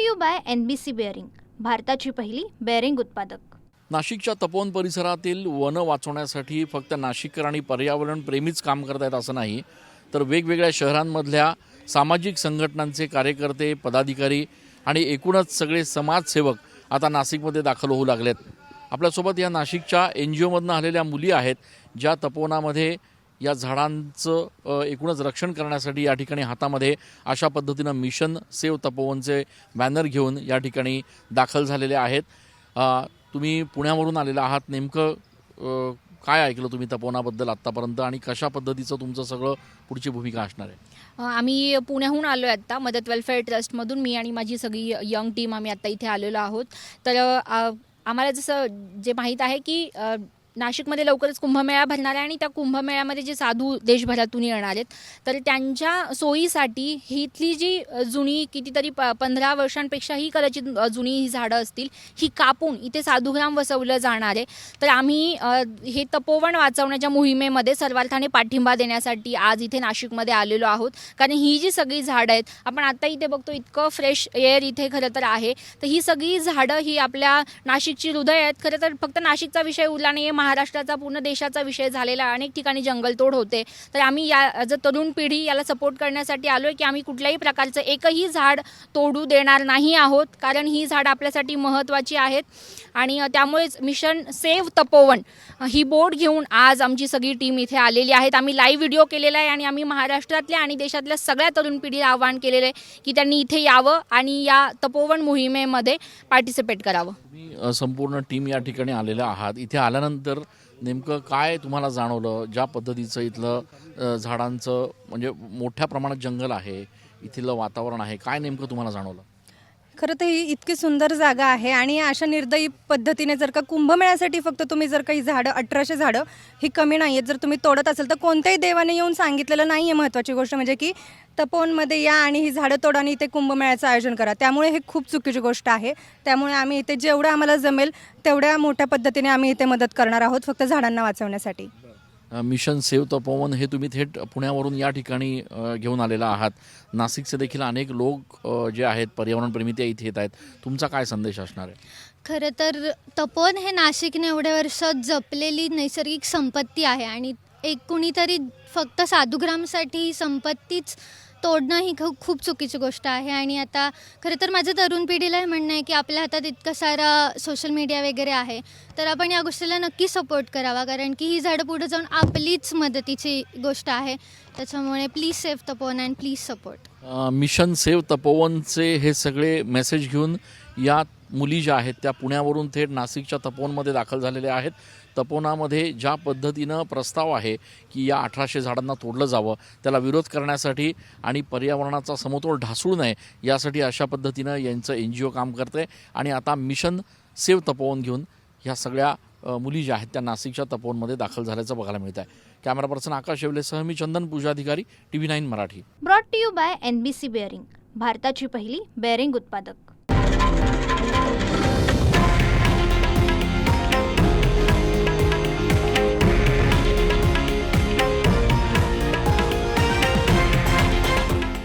To you by N B C bearing भारताची पहिली bearing उत्पादक. नाशिकच्या तपोवन परिसरातील वन वाचवण्यासाठी फक्त नाशिककर आणि पर्यावरण प्रेमीच काम करतायत असं नाही तर वेगवेगळ्या शहरांमधल्या सामाजिक संघटनांचे कार्यकर्ते पदाधिकारी आणि एकूणच सगळे समाजसेवक आता नाशिकमध्ये दाखल होऊ लागलेत. आपल्यासोबत या नाशिकच्या एन जी ओमधनं आलेल्या मुली आहेत ज्या तपोवनामध्ये या झाडांचं एकूणच रक्षण करण्यासाठी या ठिकाणी हातामध्ये अशा पद्धतीनं मिशन सेव तपोवनचे बॅनर घेऊन या ठिकाणी दाखल झालेले आहेत. तुम्ही पुण्यावरून आलेला आहात. नेमकं काय ऐकलं तुम्ही तपोवनाबद्दल आत्तापर्यंत आणि कशा पद्धतीचं तुमचं सगळं पुढची भूमिका असणार आहे? आम्ही पुण्याहून आलो आहे आत्ता. मदत वेलफेअर ट्रस्टमधून मी आणि माझी सगळी यंग टीम आम्ही आत्ता इथे आलेलो आहोत. तर आम्हाला जसं जे माहीत आहे की नाशिकमध्ये लवकरच कुंभमेळा भरणार आहे आणि त्या कुंभमेळ्यामध्ये जे साधू देशभरातून येणार आहेत तर त्यांच्या सोयीसाठी ही इथली जी जुनी कितीतरी प पंधरा वर्षांपेक्षाही कदाचित जुनी ही झाडं असतील ही कापून इथे साधुग्राम वसवलं जाणार आहे. तर आम्ही हे तपोवन वाचवण्याच्या मोहिमेमध्ये सर्वार्थाने पाठिंबा देण्यासाठी आज इथे नाशिकमध्ये आलेलो आहोत. कारण ही जी सगळी झाडं आहेत आपण आता इथे बघतो इतकं फ्रेश एअर इथे खरं तर आहे. तर ही सगळी झाडं ही आपल्या नाशिकची हृदय आहेत. खरं तर फक्त नाशिकचा विषय उरला नाही महाराष्ट्राचा पूर्ण देशाचा विषय झालेला आहे. अनेक ठिकाणी जंगलतोड होते. तर आम्ही या ॲज अ तरुण पिढी याला सपोर्ट करण्यासाठी आलो आहे की आम्ही कुठल्याही प्रकारचं एकही झाड तोडू देणार नाही आहोत. कारण ही झाड आपल्यासाठी महत्त्वाची आहेत. आणि त्यामुळेच मिशन सेव्ह तपोवन ही बोर्ड घेऊन आज आमची सगळी टीम इथे आलेली आहेत. आम्ही लाईव्ह व्हिडिओ केलेला आहे आणि आम्ही महाराष्ट्रातल्या आणि देशातल्या सगळ्या तरुण पिढीला आवाहन केलेलं आहे की त्यांनी इथे यावं आणि या तपोवन मोहिमेमध्ये पार्टिसिपेट करावं. संपूर्ण टीम या ठिकाणी आलेल्या आहात. इथे आल्यानंतर तर नेमकं काय तुम्हाला जाणवलं? ज्या पद्धतीचं इथलं झाडांचं म्हणजे मोठ्या प्रमाणात जंगल आहे इथलं वातावरण आहे काय नेमकं तुम्हाला जाणवलं? खरं तर ही इतकी सुंदर जागा आहे आणि अशा निर्दयी पद्धतीने जर का कुंभमेळ्यासाठी फक्त तुम्ही जर काही झाडं अठराशे झाडं ही कमी नाही आहेत जर तुम्ही तोडत असेल तर कोणत्याही देवाने येऊन सांगितलेलं नाही आहे महत्त्वाची गोष्ट म्हणजे की तपोवनमध्ये या आणि ही झाडं तोडा आणि इथे कुंभमेळ्याचं आयोजन करा. त्यामुळे हे खूप चुकीची गोष्ट आहे. त्यामुळे आम्ही इथे जेवढं आम्हाला जमेल तेवढ्या मोठ्या पद्धतीने आम्ही इथे मदत करणार आहोत फक्त झाडांना वाचवण्यासाठी. मिशन सेव तपोवन हे तुम्ही थेट पुण्यावरून या ठिकाणी घेऊन आलेला आहात. नाशिकचे देखील अनेक लोक जे आहेत पर्यावरणप्रेमी ते इथे येत आहेत. तुमचा काय संदेश असणार आहे? खरं तर तपोवन हे नाशिकने एवढ्या वर्षात जपलेली नैसर्गिक संपत्ती आहे आणि एक कुणीतरी फक्त साधुग्रामसाठी ही संपत्तीच तोडणं ही खूप खूप चुकीची गोष्ट आहे आणि आता खरं तर माझं तरुण पिढीला हे म्हणणं आहे की आपल्या हातात इतकं सारा सोशल मीडिया वगैरे आहे तर आपण या गोष्टीला नक्की सपोर्ट करावा. कारण की ही झाडं पुढे जाऊन आपलीच मदतीची गोष्ट आहे. त्याच्यामुळे please save Tapovan and please support mission save तपोवनचे हे सगळे मेसेज घेऊन या मुली ज्या आहेत त्या पुण्यावरून थेट नाशिकच्या तपोवनमध्ये दाखल झालेल्या आहेत. तपोनामध्ये ज्या पद्धतीनं प्रस्ताव आहे की या अठराशे झाडांना तोडलं जावं त्याला विरोध करण्यासाठी आणि पर्यावरणाचा समतोल ढासळू नये यासाठी अशा पद्धतीनं यांचं एन जी ओ काम करते आणि आता मिशन सेव तपोवन घेऊन ह्या सगळ्या मुली ज्या आहेत त्या नाशिकच्या तपोवनमध्ये दाखल झाल्याचं बघायला मिळत आहे कॅमेरा पर्सन आकाश येवलेसह मी Chandan Pujadhikari T V nine Marathi. Brought to you by N B C bearing भारताची पहिली बेअरिंग उत्पादक.